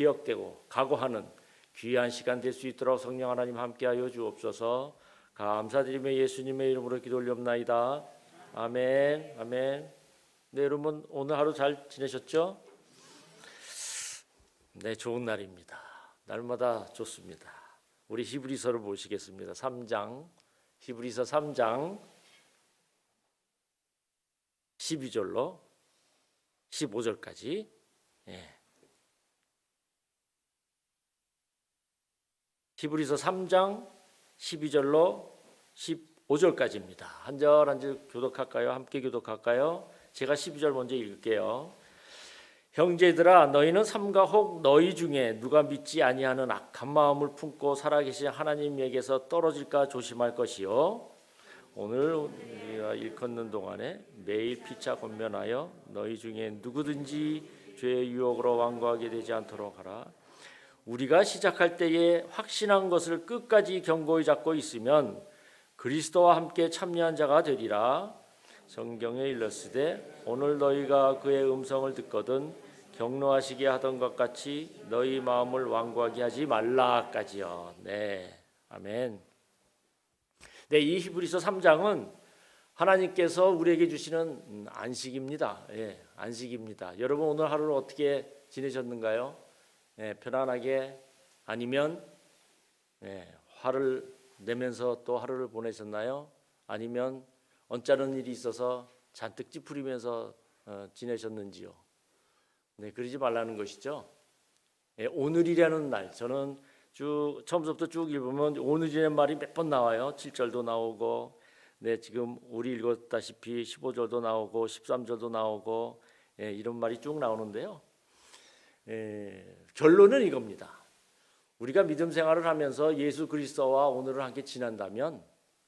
기억되고 각오하는 귀한 시간 될 수 있도록 성령 하나님 함께하여 주옵소서. 감사드리며 예수님의 이름으로 기도 올렵나이다. 아멘. 아멘. 네, 여러분 오늘 하루 잘 지내셨죠? 네, 좋은 날입니다. 날마다 좋습니다. 우리 히브리서를 보시겠습니다. 3장 히브리서 3장 12절로 15절까지 예. 히브리서 3장 12절로 15절까지입니다. 한 절 한 절 교독할까요? 함께 교독할까요? 제가 12절 먼저 읽을게요. 형제들아 너희는 삼가 혹 너희 중에 누가 믿지 아니하는 악한 마음을 품고 살아계신 하나님에게서 떨어질까 조심할 것이요 오늘 우리가 일컫는 동안에 매일 피차 권면하여 너희 중에 누구든지 죄의 유혹으로 완고하게 되지 않도록 하라 우리가 시작할 때에 확신한 것을 끝까지 견고히 잡고 있으면 그리스도와 함께 참여한 자가 되리라 성경에 일렀으되 오늘 너희가 그의 음성을 듣거든 경노하시게 하던 것 같이 너희 마음을 완고하게 하지 말라까지요. 네, 아멘. 네, 이 히브리서 3장은 하나님께서 우리에게 주시는 음, 안식입니다. 예, 안식입니다. 여러분 오늘 하루를 어떻게 지내셨는가요? 예, 편안하게 아니면 예, 화를 내면서 또 하루를 보내셨나요? 아니면 언짢은 일이 있어서 잔뜩 찌푸리면서 어, 지내셨는지요? 네, 그러지 말라는 것이죠. 예, 오늘이라는 날, 저는 쭉 처음부터 쭉 읽으면 오늘이라는 말이 몇 번 나와요. 7절도 나오고, 네, 지금 우리 읽었다시피 15절도 나오고, 13절도 나오고, 예, 이런 말이 쭉 나오는데요. 예, 결론은 이겁니다. 우리가 믿음 생활을 하면서 예수 그리스도와 오늘을 함께 지난다면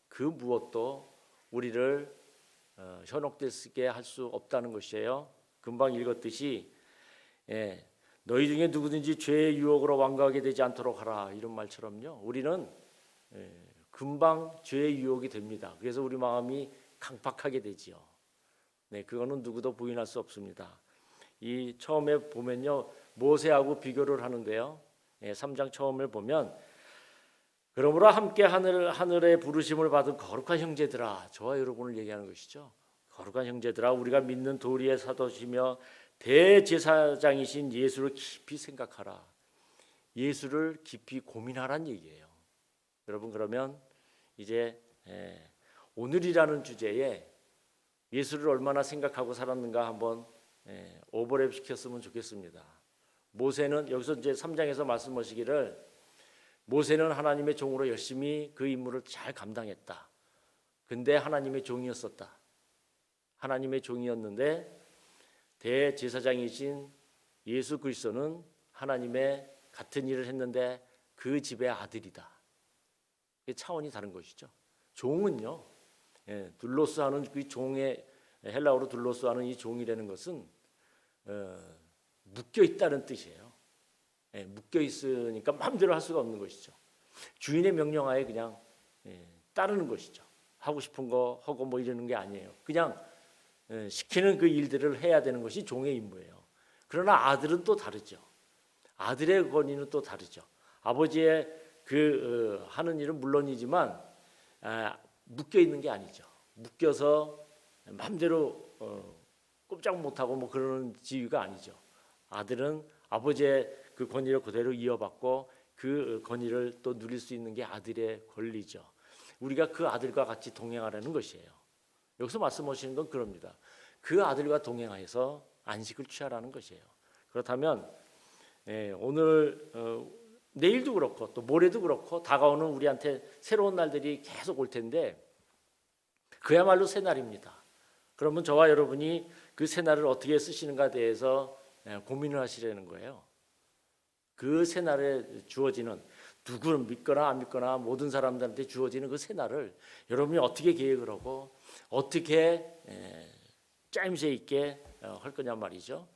그 무엇도 우리를 어, 현혹되게 할 수 없다는 것이에요. 금방 읽었듯이 예, 너희 중에 누구든지 죄의 유혹으로 완고하게 되지 않도록 하라 이런 말처럼요. 우리는 예, 금방 죄의 유혹이 됩니다. 그래서 우리 마음이 강팍하게 되지요. 네, 그거는 누구도 부인할 수 없습니다. 이 처음에 보면요 모세하고 비교를 하는데요. 예, 3장 처음을 보면 그러므로 함께 하늘 하늘의 부르심을 받은 거룩한 형제들아 저와 여러분을 얘기하는 것이죠. 거룩한 형제들아 우리가 믿는 도리의 사도시며 대제사장이신 예수를 깊이 생각하라. 예수를 깊이 고민하란 얘기예요. 여러분 그러면 이제 예, 오늘이라는 주제에 예수를 얼마나 생각하고 살았는가 한번 예, 오버랩 시켰으면 좋겠습니다. 모세는 여기서 이제 3장에서 말씀하시기를 모세는 하나님의 종으로 열심히 그 임무를 잘 감당했다. 근데 하나님의 종이었었다. 하나님의 종이었는데 대제사장이신 예수 그리스도는 하나님의 같은 일을 했는데 그 집의 아들이다. 차원이 다른 것이죠. 종은요, 예, 둘로스 하는 그 종의 헬라어로 둘로스 하는 이 종이라는 것은 어, 묶여 있다는 뜻이에요. 예, 묶여 있으니까 마음대로 할 수가 없는 것이죠. 주인의 명령하에 그냥 예, 따르는 것이죠. 하고 싶은 거 하고 뭐 이러는 게 아니에요. 그냥 예, 시키는 그 일들을 해야 되는 것이 종의 임무예요. 그러나 아들은 또 다르죠. 아들의 권위는 또 다르죠. 아버지의 그 어, 하는 일은 물론이지만 아, 묶여 있는 게 아니죠. 묶여서 마음대로 어, 꼼짝 못하고 뭐 그러는 지위가 아니죠. 아들은 아버지의 그 권위를 그대로 이어받고 그 권위를 또 누릴 수 있는 게 아들의 권리죠. 우리가 그 아들과 같이 동행하라는 것이에요. 여기서 말씀하시는 건 그럽니다. 그 아들과 동행하여서 안식을 취하라는 것이에요. 그렇다면 예, 오늘 어, 내일도 그렇고 또 모레도 그렇고 다가오는 우리한테 새로운 날들이 계속 올 텐데 그야말로 새 날입니다. 그러면 저와 여러분이 그 새 날을 어떻게 쓰시는가 대해서 예, 고민을 하시려는 거예요. 그 새 날에 주어지는 누구를 믿거나 안 믿거나 모든 사람들한테 주어지는 그 새 날을 여러분이 어떻게 계획을 하고 어떻게 에, 짜임새 있게 어, 할 거냐 말이죠.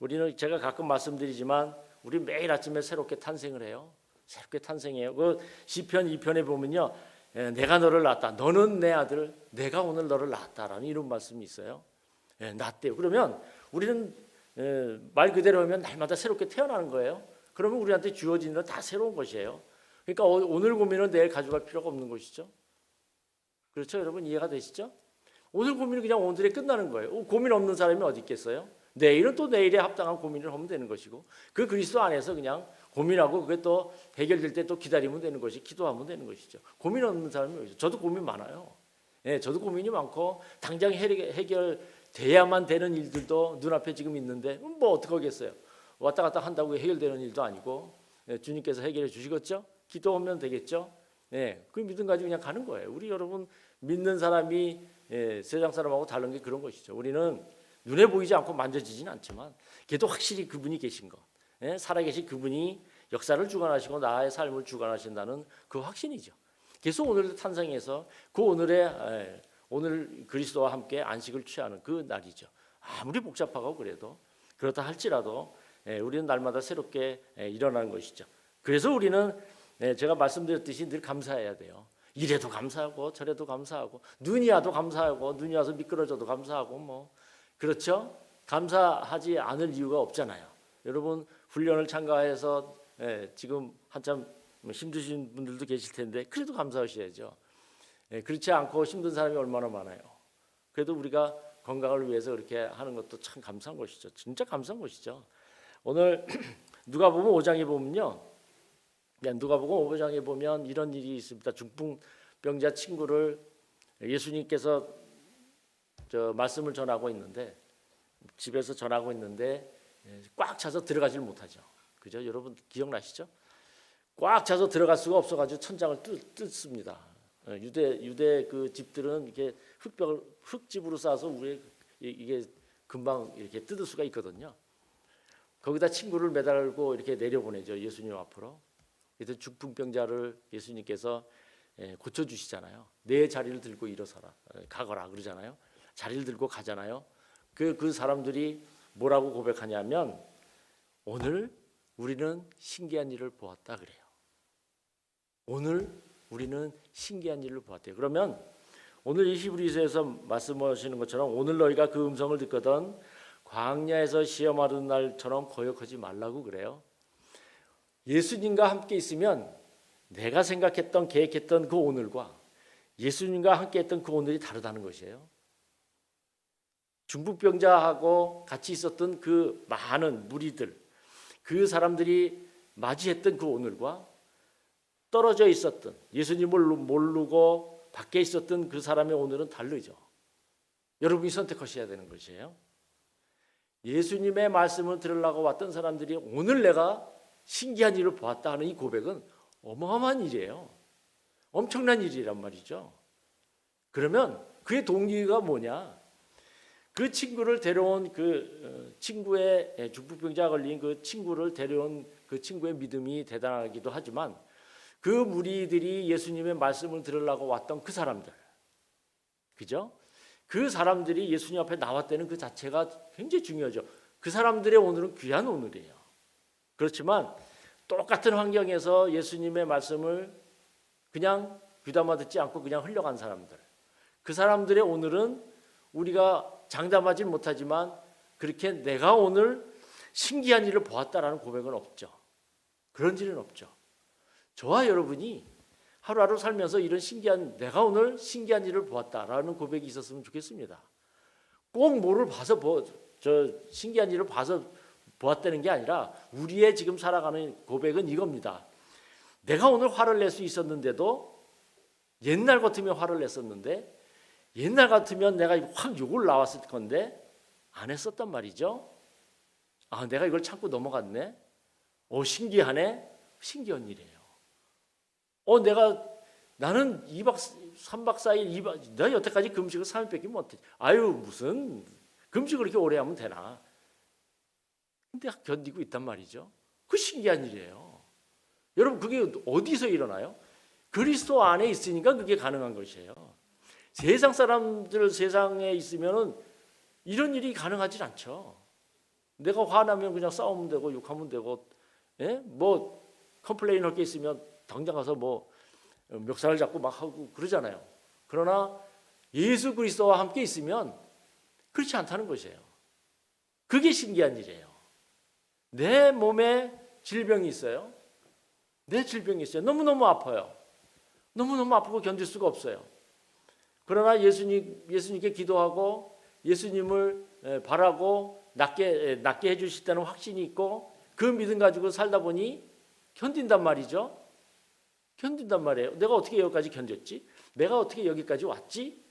우리는 제가 가끔 말씀드리지만 우리 매일 아침에 새롭게 탄생을 해요. 새롭게 탄생해요. 그 시편 2편에 보면요. 에, 내가 너를 낳았다. 너는 내 아들, 내가 오늘 너를 낳았다라는 이런 말씀이 있어요. 에, 낳대요. 그러면 우리는 에, 말 그대로 하면 날마다 새롭게 태어나는 거예요. 그러면 우리한테 주어지는 건다 새로운 것이에요. 그러니까 오- 오늘 고민은 내일 가져갈 필요가 없는 것이죠. 그렇죠, 여러분 이해가 되시죠? 오늘 고민은 그냥 오늘에 끝나는 거예요. 어, 고민 없는 사람이 어디 있겠어요? 내일은 또 내일에 합당한 고민을 하면 되는 것이고 그 그리스도 안에서 그냥 고민하고 그게 또 해결될 때 또 기다리면 되는 것이 기도하면 되는 것이죠. 고민 없는 사람이 어디 있어요? 저도 고민 많아요. 예, 저도 고민이 많고 당장 해결 돼야만 되는 일들도 눈앞에 지금 있는데 음, 뭐 어떻게 하겠어요? 왔다 갔다 한다고 해결되는 일도 아니고 예, 주님께서 해결해 주시겠죠? 기도하면 되겠죠? 예, 그 믿음 가지고 그냥 가는 거예요. 우리 여러분 믿는 사람이 예, 세상 사람하고 다른 게 그런 것이죠. 우리는 눈에 보이지 않고 만져지지는 않지만 그래도 확실히 그분이 계신 것, 예, 살아계신 그분이 역사를 주관하시고 나의 삶을 주관하신다는 그 확신이죠. 그래서 오늘 탄생해서 그 오늘의 에, 오늘 그리스도와 함께 안식을 취하는 그 날이죠. 아무리 복잡하고 그래도 그렇다 할지라도 에, 우리는 날마다 새롭게 에, 일어나는 것이죠. 그래서 우리는 에, 제가 말씀드렸듯이 늘 감사해야 돼요. 이래도 감사하고 저래도 감사하고 눈이 와도 감사하고 눈이 와서 미끄러져도 감사하고 뭐 그렇죠? 감사하지 않을 이유가 없잖아요. 여러분 훈련을 참가해서 예, 지금 한참 힘드신 분들도 계실 텐데 그래도 감사하셔야죠. 예, 그렇지 않고 힘든 사람이 얼마나 많아요. 그래도 우리가 건강을 위해서 그렇게 하는 것도 참 감사한 것이죠. 진짜 감사한 것이죠. 오늘 누가 보면 5장에 보면요. 그냥 누가 보고 5장에 보면 이런 일이 있습니다. 중풍병자 친구를 예수님께서 저 말씀을 전하고 있는데 집에서 전하고 있는데 예, 꽉 차서 들어가질 못하죠. 그죠? 여러분 기억나시죠? 꽉 차서 들어갈 수가 없어가지고 천장을 뜯, 뜯습니다. 어, 유대 유대 그 집들은 이렇게 흙벽을 흙집으로 쌓아서 이- 이게 금방 이렇게 뜯을 수가 있거든요. 거기다 친구를 매달고 이렇게 내려보내죠 예수님 앞으로. 그래서 중풍병자를 예수님께서 예, 고쳐 주시잖아요. 내 자리를 들고 일어서라, 어, 가거라 그러잖아요. 자리를 들고 가잖아요. 그, 그 사람들이 뭐라고 고백하냐면 오늘 우리는 신기한 일을 보았다 그래요. 오늘 우리는 신기한 일을 보았대요. 그러면 오늘 이 히브리서에서 말씀하시는 것처럼 오늘 너희가 그 음성을 듣거든 광야에서 시험하던 날처럼 거역하지 말라고 그래요. 예수님과 함께 있으면 내가 생각했던 계획했던 그 오늘과 예수님과 함께 했던 그 오늘이 다르다는 것이에요. 중풍병자하고 같이 있었던 그 많은 무리들, 그 사람들이 맞이했던 그 오늘과 떨어져 있었던 예수님을 모르고 밖에 있었던 그 사람의 오늘은 다르죠. 여러분이 선택하셔야 되는 것이에요. 예수님의 말씀을 들으려고 왔던 사람들이 오늘 내가 신기한 일을 보았다 하는 이 고백은 어마어마한 일이에요. 엄청난 일이란 말이죠. 그러면 그의 동기가 뭐냐? 그 친구를 데려온 그 어, 친구의 중풍병자 걸린 그 친구를 데려온 그 친구의 믿음이 대단하기도 하지만 그 무리들이 예수님의 말씀을 들으려고 왔던 그 사람들, 그죠? 그 사람들이 예수님 앞에 나왔다는 그 자체가 굉장히 중요하죠. 그 사람들의 오늘은 귀한 오늘이에요. 그렇지만 똑같은 환경에서 예수님의 말씀을 그냥 귀담아 듣지 않고 그냥 흘려간 사람들, 그 사람들의 오늘은 우리가 장담하지 못하지만 그렇게 내가 오늘 신기한 일을 보았다라는 고백은 없죠. 그런 일은 없죠. 저와 여러분이 하루하루 살면서 이런 신기한 내가 오늘 신기한 일을 보았다라는 고백이 있었으면 좋겠습니다. 꼭 뭐를 봐서 보, 저 신기한 일을 봐서 보았다는 게 아니라 우리의 지금 살아가는 고백은 이겁니다. 내가 오늘 화를 낼 수 있었는데도 옛날 같으면 화를 냈었는데 옛날 같으면 내가 확 욕을 나왔을 건데 안 했었단 말이죠. 아, 내가 이걸 참고 넘어갔네. 오, 신기하네. 신기한 일이에요. 어, 내가 나는 2박 3박 4일 2박 내가 여태까지 금식을 3일밖에 못해. 아유, 무슨 금식을 그렇게 오래 하면 되나? 근데 견디고 있단 말이죠. 그 신기한 일이에요. 여러분 그게 어디서 일어나요? 그리스도 안에 있으니까 그게 가능한 것이에요. 세상 사람들 세상에 있으면은 이런 일이 가능하지 않죠. 내가 화나면 그냥 싸우면 되고 욕하면 되고, 예? 뭐 컴플레인 할 게 있으면 당장 가서 뭐 멱살을 잡고 막 하고 그러잖아요. 그러나 예수 그리스도와 함께 있으면 그렇지 않다는 것이에요. 그게 신기한 일이에요. 내 몸에 질병이 있어요. 내 질병이 있어요. 너무너무 아파요. 너무너무 아프고 견딜 수가 없어요. 그러나 예수님 예수님께 기도하고 예수님을 에, 바라고 낫게 에, 낫게 해 주실 다는 확신이 있고 그 믿음 가지고 살다 보니 견딘단 말이죠. 견딘단 말이에요. 내가 어떻게 여기까지 견뎠지? 내가 어떻게 여기까지 왔지?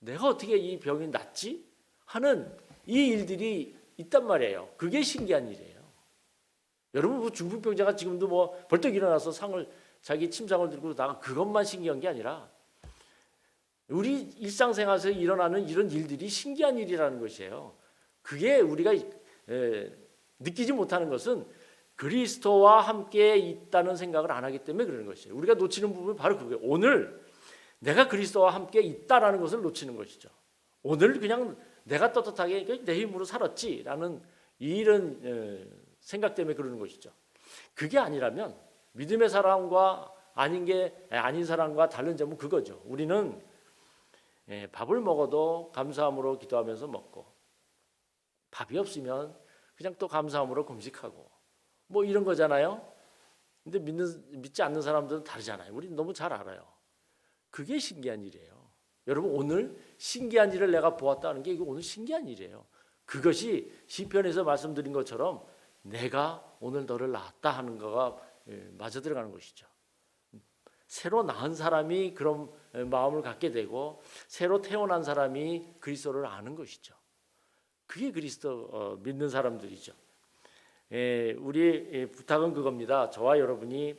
내가 어떻게 이 병이 낫지? 하는 이 일들이 있단 말이에요. 그게 신기한 일이에요. 여러분 뭐 중풍병자가 지금도 뭐 벌떡 일어나서 상을 자기 침상을 들고 나가 그것만 신기한 게 아니라 우리 일상생활에서 일어나는 이런 일들이 신기한 일이라는 것이에요. 그게 우리가 에, 느끼지 못하는 것은 그리스도와 함께 있다는 생각을 안 하기 때문에 그러는 것이에요. 우리가 놓치는 부분이 바로 그거예요. 오늘 내가 그리스도와 함께 있다라는 것을 놓치는 것이죠. 오늘 그냥 내가 떳떳하게 내 힘으로 살았지라는 이런 에, 생각 때문에 그러는 것이죠. 그게 아니라면 믿음의 사람과 아닌 게 아닌 사람과 다른 점은 그거죠. 우리는 예, 밥을 먹어도 감사함으로 기도하면서 먹고 밥이 없으면 그냥 또 감사함으로 금식하고 뭐 이런 거잖아요. 근데 믿는 믿지 않는 사람들은 다르잖아요. 우리 너무 잘 알아요. 그게 신기한 일이에요. 여러분 오늘 신기한 일을 내가 보았다는 게 이거 오늘 신기한 일이에요. 그것이 시편에서 말씀드린 것처럼 내가 오늘 너를 낳았다 하는 거가 예, 맞아 들어가는 것이죠. 새로 낳은 사람이 그런 마음을 갖게 되고 새로 태어난 사람이 그리스도를 아는 것이죠. 그게 그리스도 어, 믿는 사람들이죠. 예, 우리 예, 부탁은 그겁니다. 저와 여러분이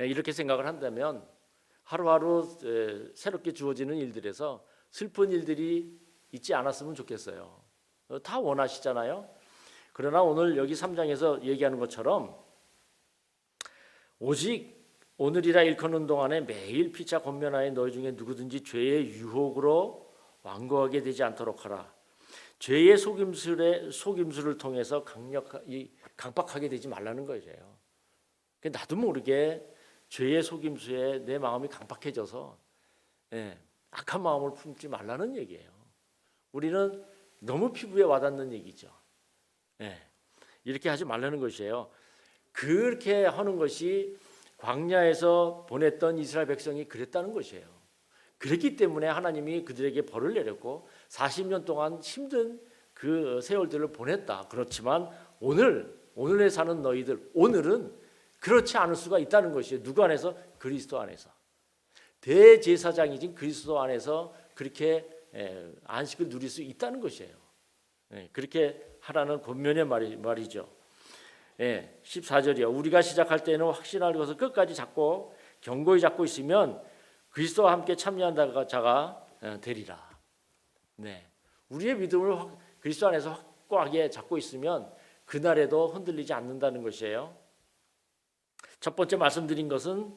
예, 이렇게 생각을 한다면 하루하루 에, 새롭게 주어지는 일들에서 슬픈 일들이 있지 않았으면 좋겠어요. 어, 다 원하시잖아요. 그러나 오늘 여기 3장에서 얘기하는 것처럼 오직 오늘이라 일컫는 동안에 매일 피차 권면하여 너희 중에 누구든지 죄의 유혹으로 완고하게 되지 않도록 하라. 죄의 속임술에 속임수를 통해서 강력 이 강박하게 되지 말라는 거예요. 그 나도 모르게 죄의 속임수에 내 마음이 강박해져서 예, 악한 마음을 품지 말라는 얘기예요. 우리는 너무 피부에 와닿는 얘기죠. 예, 이렇게 하지 말라는 것이에요. 그렇게 하는 것이 광야에서 보냈던 이스라엘 백성이 그랬다는 것이에요. 그랬기 때문에 하나님이 그들에게 벌을 내렸고 40년 동안 힘든 그 세월들을 보냈다. 그렇지만 오늘 오늘에 사는 너희들 오늘은 그렇지 않을 수가 있다는 것이에요. 누구 안에서 그리스도 안에서 대제사장이진 그리스도 안에서 그렇게 에, 안식을 누릴 수 있다는 것이에요. 예, 그렇게 하라는 권면의 말이, 말이죠. 예, 14절이요. 우리가 시작할 때는 확신할 것을 끝까지 잡고 견고히 잡고 있으면 그리스도와 함께 참여한다가 자가 어, 되리라. 네. 우리의 믿음을 확- 그리스도 안에서 확고하게 잡고 있으면 그날에도 흔들리지 않는다는 것이에요. 첫 번째 말씀드린 것은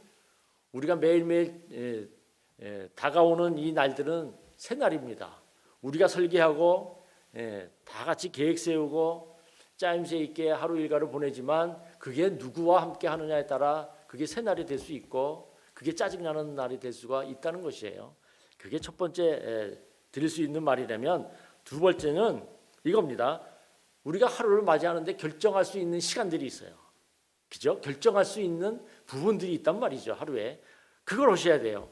우리가 매일매일 예, 예, 다가오는 이 날들은 새 날입니다. 우리가 설계하고 예, 다 같이 계획 세우고 짜임새 있게 하루 일과를 보내지만 그게 누구와 함께 하느냐에 따라 그게 새 날이 될 수 있고 그게 짜증나는 날이 될 수가 있다는 것이에요. 그게 첫 번째 에, 드릴 수 있는 말이라면 두 번째는 이겁니다. 우리가 하루를 맞이하는데 결정할 수 있는 시간들이 있어요. 그죠? 결정할 수 있는 부분들이 있단 말이죠. 하루에 그걸 하셔야 돼요.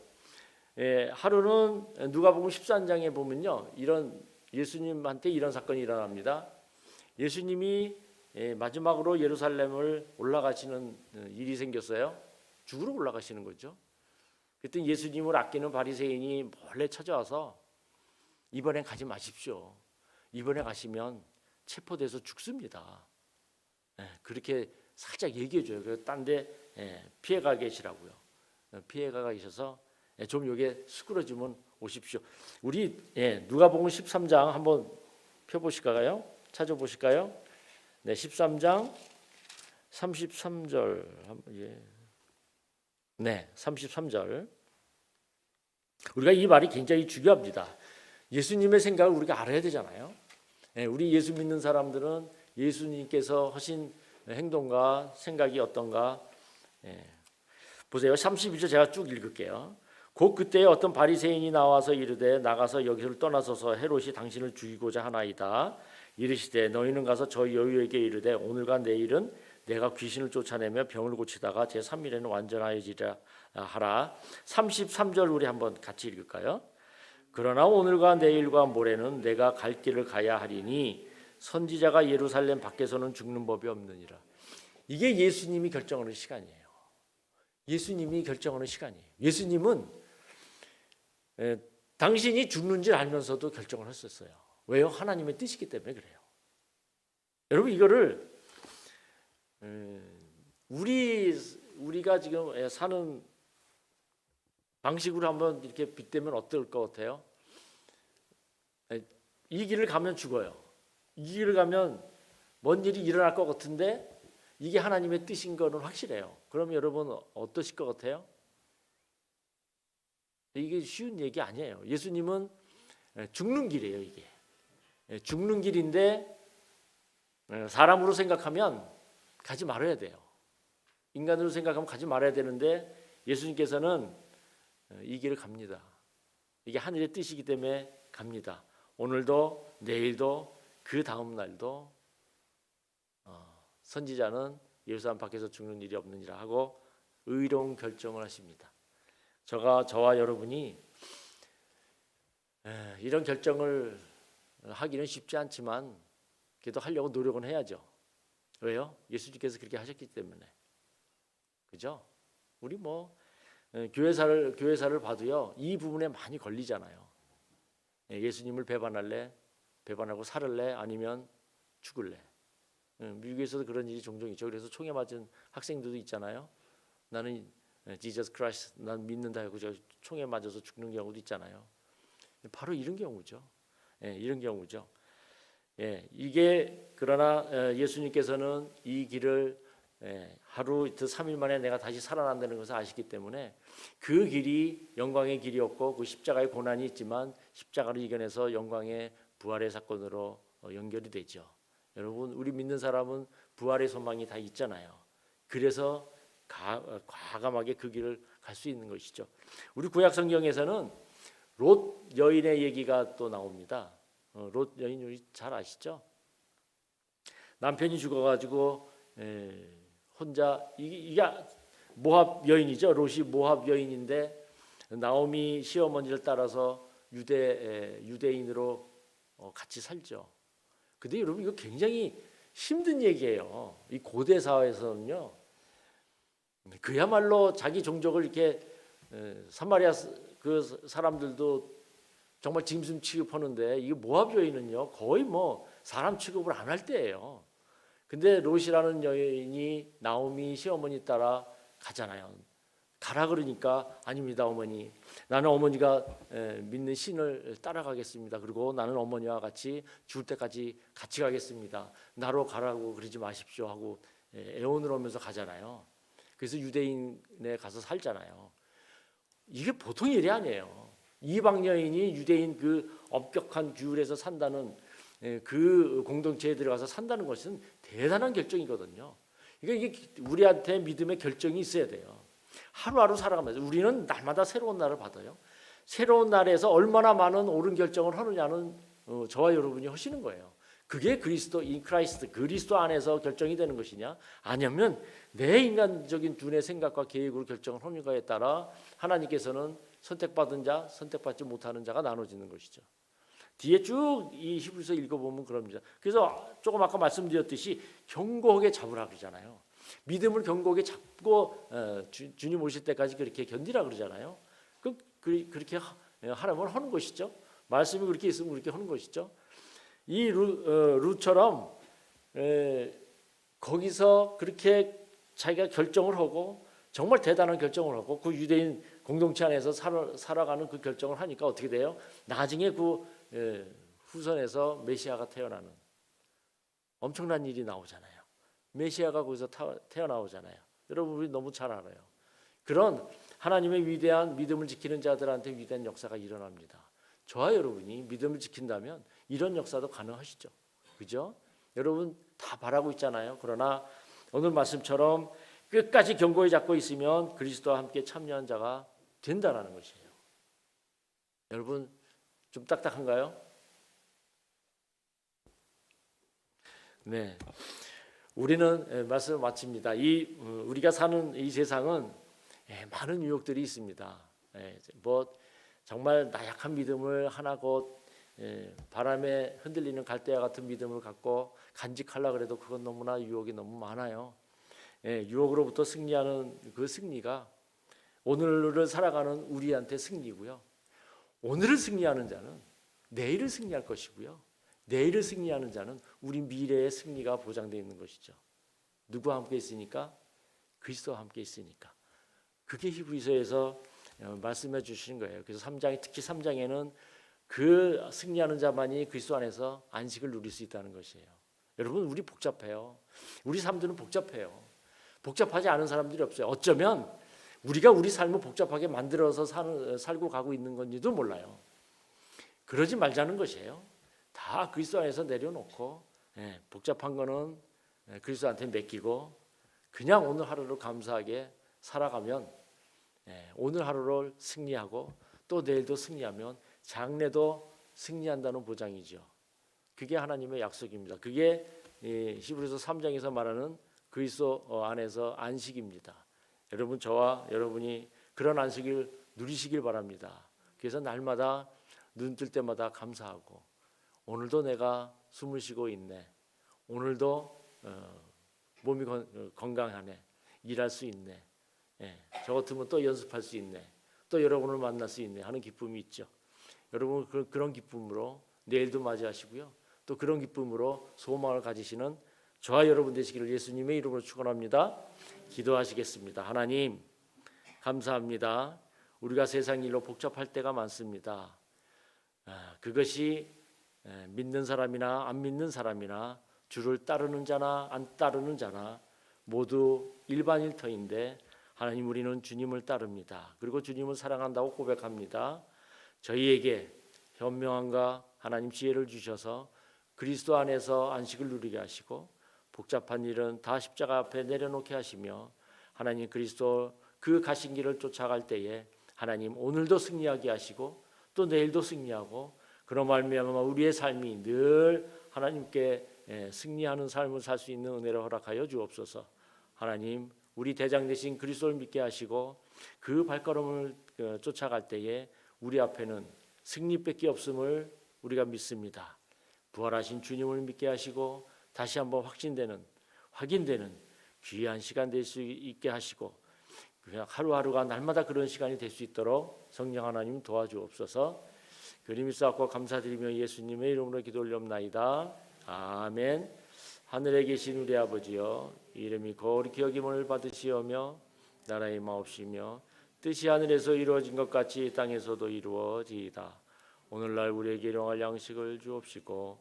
예, 하루는 누가복음 13장에 보면요. 이런 예수님한테 이런 사건이 일어납니다. 예수님이 예, 마지막으로 예루살렘을 올라가시는 어, 일이 생겼어요. 죽으러 올라가시는 거죠. 그때 예수님을 아끼는 바리새인이 몰래 찾아와서 이번엔 가지 마십시오. 이번에 가시면 체포돼서 죽습니다. 예, 그렇게 살짝 얘기해 줘요. 그 딴데 피해가 계시라고요. 어, 피해가 계셔서 예, 좀 여기에 수그러지면 오십시오. 우리 예, 누가복음 13장 한번 펴 보실까요? 찾아보실까요? 네, 13장 33절 한번 예. 네, 33절. 우리가 이 말이 굉장히 중요합니다. 예수님의 생각을 우리가 알아야 되잖아요. 예, 우리 예수 믿는 사람들은 예수님께서 하신 행동과 생각이 어떤가 예. 보세요. 32절 제가 쭉 읽을게요. 곧 그때에 어떤 바리새인이 나와서 이르되 나가서 여기를 떠나서서 헤롯이 당신을 죽이고자 하나이다. 이르시되 너희는 가서 저 여유에게 이르되 오늘과 내일은 내가 귀신을 쫓아내며 병을 고치다가 제 3일에는 완전하여지라 하라. 33절 우리 한번 같이 읽을까요? 그러나 오늘과 내일과 모레는 내가 갈 길을 가야 하리니 선지자가 예루살렘 밖에서는 죽는 법이 없느니라. 이게 예수님이 결정하는 시간이에요. 예수님이 결정하는 시간이에요. 예수님은 에, 당신이 죽는 줄 알면서도 결정을 했었어요. 왜요? 하나님의 뜻이기 때문에 그래요. 여러분 이거를 에, 우리 우리가 지금 사는 방식으로 한번 이렇게 빗대면 어떨 것 같아요? 에, 이 길을 가면 죽어요. 이 길을 가면 뭔 일이 일어날 것 같은데 이게 하나님의 뜻인 거는 확실해요. 그럼 여러분 어떠실 것 같아요? 이게 쉬운 얘기 아니에요. 예수님은 죽는 길이에요, 이게. 죽는 길인데 사람으로 생각하면 가지 말아야 돼요. 인간으로 생각하면 가지 말아야 되는데 예수님께서는 이 길을 갑니다. 이게 하늘의 뜻이기 때문에 갑니다. 오늘도 내일도 그 다음 날도 어, 선지자는 예루살렘 밖에서 죽는 일이 없느니라 하고 의로운 결정을 하십니다. 저가 저와 여러분이 에, 이런 결정을 하기는 쉽지 않지만 그래도 하려고 노력은 해야죠. 왜요? 예수님께서 그렇게 하셨기 때문에. 그죠? 우리 뭐 에, 교회사를 교회사를 봐도요 이 부분에 많이 걸리잖아요. 예, 예수님을 배반할래, 배반하고 살을래, 아니면 죽을래. 예, 미국에서도 그런 일이 종종 있죠. 그래서 총에 맞은 학생들도 있잖아요. 나는 지저스 크라이스트 난 믿는다 하고 저 총에 맞아서 죽는 경우도 있잖아요. 바로 이런 경우죠. 예, 이런 경우죠. 예, 이게 그러나 어, 예수님께서는 이 길을 예, 하루 이틀 3일 만에 내가 다시 살아난다는 것을 아시기 때문에 그 길이 영광의 길이었고 그 십자가의 고난이 있지만 십자가를 이겨내서 영광의 부활의 사건으로 어, 연결이 되죠. 여러분 우리 믿는 사람은 부활의 소망이 다 있잖아요. 그래서 가, 어, 과감하게 그 길을 갈 수 있는 것이죠. 우리 구약 성경에서는 롯 여인의 얘기가 또 나옵니다. 어, 롯 여인 우리 잘 아시죠? 남편이 죽어가지고 에, 혼자 이게, 이게 모압 여인이죠. 롯이 모압 여인인데 나오미 시어머니를 따라서 유대 에, 유대인으로 어, 같이 살죠. 근데 여러분 이거 굉장히 힘든 얘기예요. 이 고대 사회에서는요. 그야말로 자기 종족을 이렇게 에, 사마리아 그 사람들도 정말 짐승 취급하는데 이 모압 여인은요 거의 뭐 사람 취급을 안 할 때예요. 근데 롯이라는 여인이 나오미 시어머니 따라 가잖아요. 가라 그러니까 아닙니다 어머니. 나는 어머니가 에, 믿는 신을 따라가겠습니다. 그리고 나는 어머니와 같이 죽을 때까지 같이 가겠습니다. 나로 가라고 그러지 마십시오 하고 에, 애원을 하면서 가잖아요. 그래서 유대인에 가서 살잖아요. 이게 보통 일이 아니에요. 이방 여인이 유대인 그 엄격한 규율에서 산다는 에, 그 공동체에 들어가서 산다는 것은 대단한 결정이거든요. 그러니까 이게 우리한테 믿음의 결정이 있어야 돼요. 하루하루 살아가면서 우리는 날마다 새로운 날을 받아요. 새로운 날에서 얼마나 많은 옳은 결정을 하느냐는 어, 저와 여러분이 하시는 거예요. 그게 그리스도 인 크라이스트 그리스도 안에서 결정이 되는 것이냐 아니면 내 인간적인 두뇌 생각과 계획으로 결정을 하는가에 따라 하나님께서는 선택받은 자 선택받지 못하는 자가 나눠지는 것이죠. 뒤에 쭉 이 히브리서 읽어보면 그럽니다. 그래서 조금 아까 말씀드렸듯이 견고하게 잡으라 그러잖아요. 믿음을 견고하게 잡고 어, 주, 님 오실 때까지 그렇게 견디라 그러잖아요. 그, 그 그렇게 하라면 하는 것이죠. 말씀이 그렇게 있으면 그렇게 하는 것이죠. 이 루, 어, 루처럼 에, 거기서 그렇게 자기가 결정을 하고 정말 대단한 결정을 하고 그 유대인 공동체 안에서 살아, 살아가는 그 결정을 하니까 어떻게 돼요? 나중에 그 에, 후손에서 메시아가 태어나는 엄청난 일이 나오잖아요. 메시아가 거기서 타, 태어나오잖아요. 여러분 우리 너무 잘 알아요. 그런 하나님의 위대한 믿음을 지키는 자들한테 위대한 역사가 일어납니다. 저와 여러분이 믿음을 지킨다면 이런 역사도 가능하시죠. 그죠? 여러분 다 바라고 있잖아요. 그러나 오늘 말씀처럼 끝까지 견고히 잡고 있으면 그리스도와 함께 참여한 자가 된다라는 것이에요. 여러분 좀 딱딱한가요? 네. 우리는 예, 말씀 마칩니다. 이 어, 우리가 사는 이 세상은 예, 많은 유혹들이 있습니다. 예, 뭐 정말 나약한 믿음을 하나 곧 예, 바람에 흔들리는 갈대와 같은 믿음을 갖고 간직하려 그래도 그건 너무나 유혹이 너무 많아요. 예, 유혹으로부터 승리하는 그 승리가 오늘을 살아가는 우리한테 승리고요. 오늘을 승리하는 자는 내일을 승리할 것이고요. 내일을 승리하는 자는 우리 미래의 승리가 보장되어 있는 것이죠. 누구와 함께 있으니까 그리스도와 함께 있으니까. 그게 히브리서에서 어, 말씀해 주시는 거예요. 그래서 3장 특히 3장에는 그 승리하는 자만이 그리스도 안에서 안식을 누릴 수 있다는 것이에요. 여러분 우리 복잡해요. 우리 삶들은 복잡해요. 복잡하지 않은 사람들이 없어요. 어쩌면 우리가 우리 삶을 복잡하게 만들어서 사는, 살고 가고 있는 건지도 몰라요. 그러지 말자는 것이에요. 다 그리스도 안에서 내려놓고 예, 복잡한 거는 예, 그리스도한테 맡기고 그냥 오늘 하루를 감사하게 살아가면 예, 오늘 하루를 승리하고 또 내일도 승리하면 장래도 승리한다는 보장이죠. 그게 하나님의 약속입니다. 그게 이 히브리서 3장에서 말하는 그리스도 어, 안에서 안식입니다. 여러분 저와 여러분이 그런 안식을 누리시길 바랍니다. 그래서 날마다 눈 뜰 때마다 감사하고 오늘도 내가 숨을 쉬고 있네. 오늘도 어, 몸이 건, 어, 건강하네. 일할 수 있네. 예, 저 같으면 또 연습할 수 있네. 또 여러분을 만날 수 있네 하는 기쁨이 있죠. 여러분 그, 그런 기쁨으로 내일도 맞이하시고요. 또 그런 기쁨으로 소망을 가지시는 저와 여러분 되시기를 예수님의 이름으로 축원합니다. 기도하시겠습니다. 하나님 감사합니다. 우리가 세상 일로 복잡할 때가 많습니다. 아, 그것이 에, 믿는 사람이나 안 믿는 사람이나 주를 따르는 자나 안 따르는 자나 모두 일반일 터인데 하나님 우리는 주님을 따릅니다. 그리고 주님을 사랑한다고 고백합니다. 저희에게 현명함과 하나님 지혜를 주셔서 그리스도 안에서 안식을 누리게 하시고 복잡한 일은 다 십자가 앞에 내려놓게 하시며 하나님 그리스도 그 가신 길을 쫓아갈 때에 하나님 오늘도 승리하게 하시고 또 내일도 승리하고 그런 말미암아 우리의 삶이 늘 하나님께 예, 승리하는 삶을 살 수 있는 은혜를 허락하여 주옵소서. 하나님 우리 대장 되신 그리스도를 믿게 하시고 그 발걸음을 어, 쫓아갈 때에 우리 앞에는 승리밖에 없음을 우리가 믿습니다. 부활하신 주님을 믿게 하시고 다시 한번 확신되는 확인되는 귀한 시간 될 수 있게 하시고 그냥 하루하루가 날마다 그런 시간이 될 수 있도록 성령 하나님 도와주옵소서. 그림이 쌓고 감사드리며 예수님의 이름으로 기도 올렵나이다. 아멘. 하늘에 계신 우리 아버지여 이름이 거룩히 여김을 받으시오며 나라의 마옵시며 뜻이 하늘에서 이루어진 것 같이 땅에서도 이루어지이다. 오늘날 우리에게 일용할 양식을 주옵시고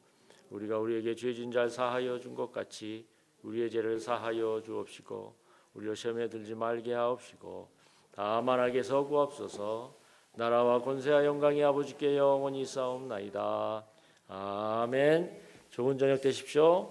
우리가 우리에게 죄진 잘 사하여 준 것 같이 우리의 죄를 사하여 주옵시고 우리를 시험에 들지 말게 하옵시고 다만 악에서 구합소서 나라와 권세와 영광이 아버지께 영원히 싸움나이다. 아멘. 좋은 저녁 되십시오.